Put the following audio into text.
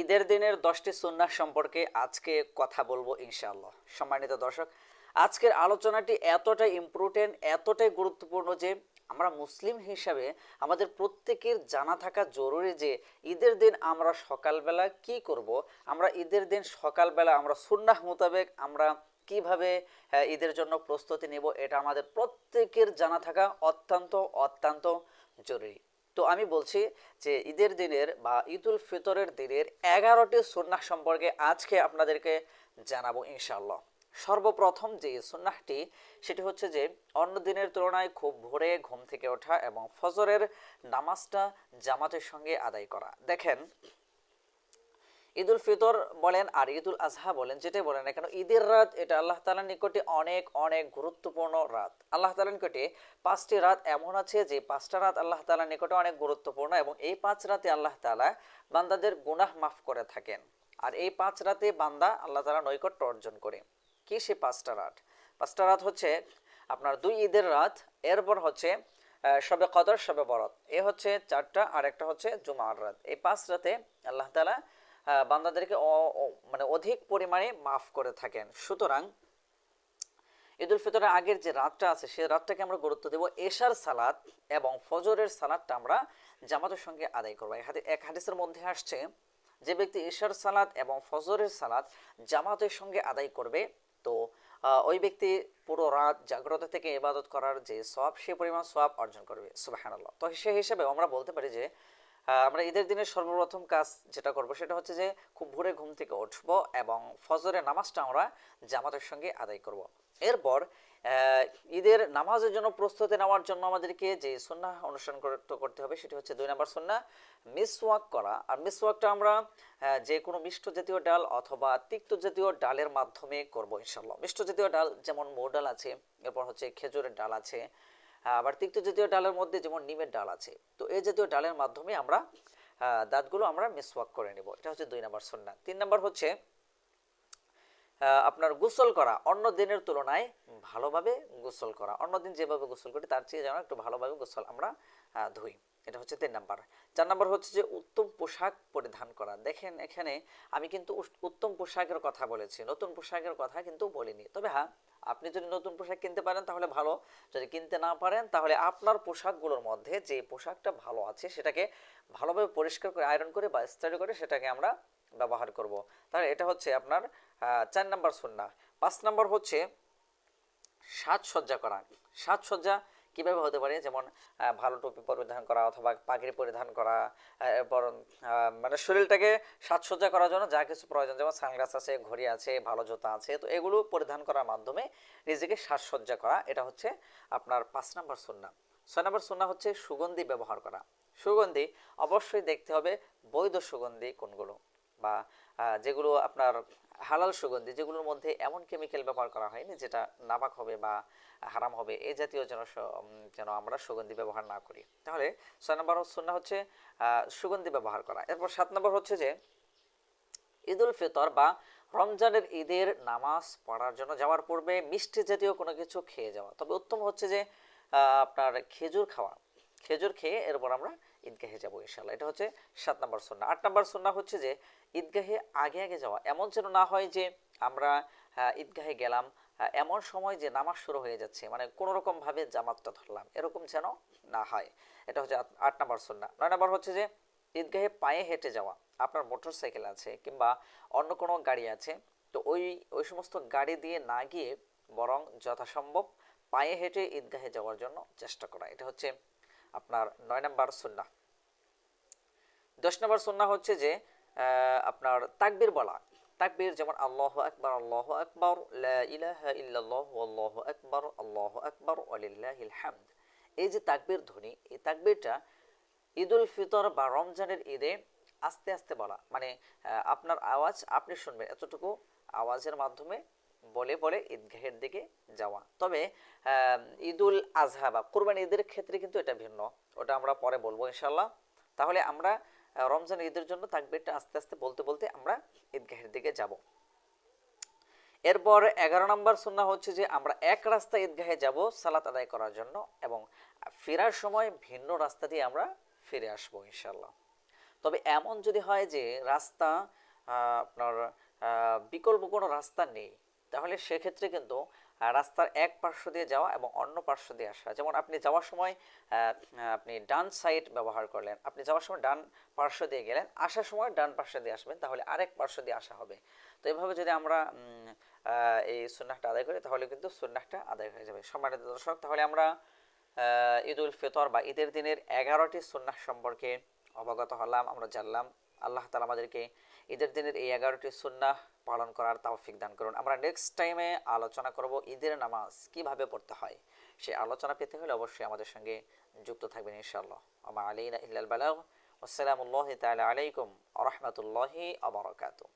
ঈদের দিনের দশটি সুন্নাহ সম্পর্কে আজকে কথা বলব ইনশাআল্লাহ। সম্মানিত দর্শক, আজকের আলোচনাটি এতটাই ইম্পর্টেন্ট এতটাই গুরুত্বপূর্ণ যে আমরা মুসলিম হিসাবে আমাদের প্রত্যেকের জানা থাকা জরুরি যে ঈদের দিন আমরা সকালবেলা কি করব, আমরা ঈদের দিন সকালবেলা আমরা সুন্নাহ মোতাবেক আমরা কীভাবে ঈদের জন্য প্রস্তুতি নেব, এটা আমাদের প্রত্যেকের জানা থাকা অত্যন্ত অত্যন্ত জরুরি। তো আমি বলছি যে ঈদের দিনের বা ঈদুল ফিতরের দিনের এগারোটি সুন্নাহ সম্পর্কে আজকে আপনাদেরকে জানাব ইনশাল্লাহ সর্বপ্রথম যে সুন্নাহটি, সেটি হচ্ছে যে অন্য দিনের তুলনায় খুব ভোরে ঘুম থেকে ওঠা এবং ফজরের নামাজটা জামাতের সঙ্গে আদায় করা। দেখেন ঈদুল ফিতর বলেন আর ঈদুল আজহা বলেন, যেটাই বলেন না কেন, ঈদের রাত এটা আল্লাহ তালার নিকটে অনেক অনেক গুরুত্বপূর্ণ রাত। আল্লাহ তালার নিকটে পাঁচটি রাত এমন আছে যে পাঁচটা রাত আল্লাহ তালার নিকটে অনেক গুরুত্বপূর্ণ এবং এই পাঁচ রাতে আল্লাহ তালা বান্দাদের গুনাহ মাফ করে থাকেন। আর এই পাঁচ রাতে বান্দা আল্লাহ তালা নৈকট্য অর্জন করে। কি সে পাঁচটা রাত? পাঁচটা রাত হচ্ছে আপনার দুই ঈদের রাত, এরপর হচ্ছে শবে কদর শবে বরত। এ হচ্ছে চারটা আর একটা হচ্ছে জুমার রাত। এই পাঁচ রাতে আল্লাহ তালা বান্দাদেরকে মানে অধিক পরিমাণে মাফ করে থাকেন। সুতরাং ঈদুল ফিতরের আগের যে রাতটা আছে সেই রাতটাকে আমরা গুরুত্ব দেব। এশার সালাত এবং ফজরের সালাদটা আমরা জামাতের সঙ্গে আদায় করব। এক হাদিসের মধ্যে আসছে, যে ব্যক্তি এশার সালাত এবং ফজরের সালাত জামাতের সঙ্গে আদায় করবে, তো ওই ব্যক্তি পুরো রাত জাগ্রত থেকে ইবাদত করার যে সব সে পরিমাণ সব অর্জন করবে। সুবাহানাল্লাহ। তো সে হিসেবে আমরা বলতে পারি যে আমরা ঈদের দিনের সর্বপ্রথম কাজ যেটা করব সেটা হচ্ছে যে খুব ভোরে ঘুম থেকে উঠবো এবং ফজরের নামাজটা আমরা জামাতের সঙ্গে আদায় করব। এরপর ঈদের নামাজের জন্য প্রস্তুতি নেওয়ার জন্য আমাদেরকে যে সুন্নাহ অনুসরণ করতে হবে সেটি হচ্ছে দুই নম্বর সুন্নাহ, মিসওয়াক করা আর মিসওয়াকটা আমরা যে কোনো মিষ্ট জাতীয় ডাল অথবা তিক্ত জাতীয় ডালের মাধ্যমে করব ইনশাল্লাহ মিষ্ট জাতীয় ডাল যেমন মৌ ডাল আছে, এরপর হচ্ছে খেজুরের ডাল আছে আবার তিক্ত জাতীয় ডালের মধ্যে যেমন নিমের ডাল আছে, তো এই জাতীয় ডালের মাধ্যমে আমরা দাঁতগুলো আমরা মিসওয়াক করে নেব। এটা হচ্ছে দুই নম্বর সন্না। তিন নম্বর হচ্ছে আপনার গোসল করা। অন্য দিনের তুলনায় ভালোভাবে গোসল করা। অন্য দিন যেভাবে গোসল করি, তার চেয়ে যেন একটু ভালোভাবে গোসল আমরা ধুই। এটা হচ্ছে তিন নাম্বার। চার নাম্বার হচ্ছে যে উত্তম পোশাক পরিধান করা। দেখেন এখানে আমি কিন্তু উত্তম পোশাকের কথা বলেছি। নতুন পোশাকের কথা কিন্তু বলিনি। তবে হ্যাঁ আপনি যদি নতুন পোশাক কিনতে পারেন তাহলে ভালো। যদি কিনতে না পারেন তাহলে আপনার পোশাকগুলোর মধ্যে যে পোশাকটা ভালো আছে সেটাকে ভালোভাবে পরিষ্কার করে, আয়রন করে বা ইস্ত্রি করে সেটাকে আমরা ব্যবহার করব। তাহলে এটা হচ্ছে আপনার চার নাম্বার সুন্না পাঁচ নাম্বার হচ্ছে সাজসজ্জা করা। সাজসজ্জা কীভাবে হতে পারে? যেমন ভালো টুপি পরিধান করা অথবা পাগড়ি পরিধান করা এরপর মানে শরীরটাকে সাজসজ্জা করার জন্য যা কিছু প্রয়োজন, যেমন সানগ্লাস আছে, ঘড়ি আছে, ভালো জুতা আছে, তো এগুলো পরিধান করার মাধ্যমে নিজেকে সাজসজ্জা করা, এটা হচ্ছে আপনার পাঁচ নাম্বার সুন্না। ছয় নাম্বার সুন্না হচ্ছে সুগন্ধি ব্যবহার করা। সুগন্ধি অবশ্যই দেখতে হবে বৈধ সুগন্ধি কোনগুলো। বা যেগুলো আপনার হালাল সুগন্ধি, যেগুলোর মধ্যে এমন কেমিক্যাল ব্যবহার করা হয়নি যেটা নাপাক হবে বা হারাম হবে এই জাতীয় যেন যেন আমরা সুগন্ধি ব্যবহার না করি। তাহলে ছয় নম্বর সুন্না হচ্ছে সুগন্ধি ব্যবহার করা। এরপর সাত নম্বর হচ্ছে যে, ঈদুল ফিতর বা রমজানের ঈদের নামাজ পড়ার জন্য যাওয়ার পূর্বে মিষ্টি জাতীয় কোনো কিছু খেয়ে যাওয়া। তবে উত্তম হচ্ছে যে আপনার খেজুর খাওয়া। খেজুর খেয়ে এরপর আমরা ঈদগাহে যাব ইনশাল্লাহ এটা হচ্ছে সাত নম্বর সুন্না আট নম্বর সুন্না হচ্ছে যে ঈদগাহে আগে আগে যাওয়া। এমন যেন না হয় যে আমরা ঈদগাহে গেলাম এমন সময় যে নামাজ শুরু হয়ে যাচ্ছে মানে কোনো রকম ভাবে জামাতটা ধরলাম, এরকম যেন না হয়। এটা হচ্ছে আট- নম্বর সুন্না নয় নম্বর হচ্ছে যে ঈদগাহে পায়ে হেঁটে যাওয়া। আপনার মোটর সাইকেল আছে কিংবা অন্য কোনো গাড়ি আছে, তো ওই ওই সমস্ত গাড়ি দিয়ে না গিয়ে বরং যথাসম্ভব পায়ে হেঁটে ঈদগাহে যাওয়ার জন্য চেষ্টা করা। এটা হচ্ছে আপনার নয় নম্বর সুন্না দশ নম্বর সুন্না হচ্ছে যে আপনার তাকবীর বলা। তাকবীর যেমন আল্লাহ আকবার, আল্লাহ আকবর আল্লাহু আকবার আল্লাহু আকবার হামদ। এই যে তাকবীর ধ্বনি, এই তাকবীরটা উল ফিতর বা রমজানের ঈদে আস্তে আস্তে বলা। মানে আপনার আওয়াজ আপনি শুনবেন, এতটুকু আওয়াজের মাধ্যমে বলে বলে ঈদগাহের দিকে যাওয়া। তবে ঈদুল আজহা বা কোরবানি ঈদের ক্ষেত্রে কিন্তু এটা ভিন্ন। ওটা আমরা পরে বলব ইনশাল্লাহ তাহলে আমরা রমজান ঈদের জন্য তাকবীরটা আস্তে আস্তে বলতে বলতে আমরা ঈদগাহের দিকে যাব। এরপর এগারো নম্বর সুন্না হচ্ছে যে আমরা এক রাস্তা ঈদগাহে যাব সালাত আদায় করার জন্য এবং ফেরার সময় ভিন্ন রাস্তা দিয়ে আমরা ফিরে আসব ইনশাল্লাহ তবে এমন যদি হয় যে রাস্তা আপনার বিকল্প কোনো রাস্তা নেই তাহলে সেক্ষেত্রে কিন্তু রাস্তার এক পার্শ্ব দিয়ে যাওয়া এবং অন্য পার্শ্ব দিয়ে আসা। যেমন আপনি যাওয়ার সময় আপনি ডান সাইড ব্যবহার করলেন, আপনি যাওয়ার সময় ডান পার্শ্ব দিয়ে গেলেন, আসার সময় ডান পার্শ্ব দিয়ে আসবেন, তাহলে আরেক পার্শ্ব দিয়ে আসা হবে। তো এইভাবে যদি আমরা এই সুন্নাহটা আদায় করি, তাহলে কিন্তু সুন্নাহটা আদায় হয়ে যাবে। সম্মানিত দর্শক, তাহলে আমরা ঈদ উল ফিতর বা ঈদের দিনের এগারোটি সুন্নাহ সম্পর্কে অবগত হলাম, আমরা জানলাম। আল্লাহ তালা আমাদেরকে ঈদের দিনের এই এগারোটি সুন্নাহ পালন করার তাওফিক দান করুন। আমরা নেক্সট টাইমে আলোচনা করব ঈদের নামাজ কীভাবে পড়তে হয় সে আলোচনা পেতে হলে অবশ্যই আমাদের সঙ্গে যুক্ত থাকবেন ইনশাআল্লাহ। আমা আলীনা ইল্লাল বালাগ। আসসালামু আলাইকুম আ আবরকাতুহ